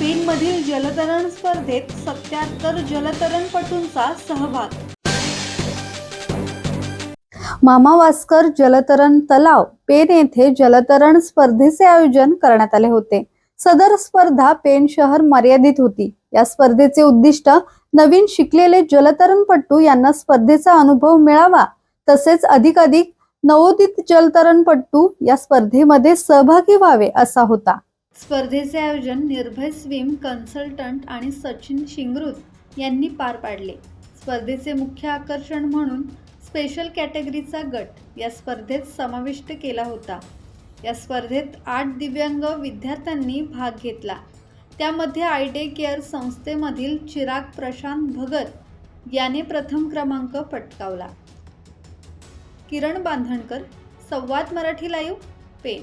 स्पेनमधील जलतरण स्पर्धेत सत्याहत्तर जलतरणपटूंचा सहभाग. मामा वास्कर जलतरण तलाव पेन येथे जलतरण स्पर्धेचे आयोजन करण्यात आले होते. सदर स्पर्धा पेन शहर मर्यादित होती. या स्पर्धेचे उद्दिष्ट नवीन शिकलेले जलतरणपटू यांना स्पर्धेचा अनुभव मिळावा तसेच अधिकाधिक नवोदित जलतरणपटू या स्पर्धेमध्ये सहभागी व्हावे असा होता. स्पर्धेचे आयोजन निर्भय स्विम कन्सल्टंट आणि सचिन शिंगरुत यांनी पार पाडले. स्पर्धेचे मुख्य आकर्षण म्हणून स्पेशल कॅटेगरीचा गट या स्पर्धेत समाविष्ट केला होता. या स्पर्धेत आठ दिव्यांग विद्यार्थ्यांनी भाग घेतला. त्यामध्ये आय डे केअर संस्थेमधील चिराग प्रशांत भगत याने प्रथम क्रमांक पटकावला. किरण बांधणकर संवाद मराठी लाईव्ह पेन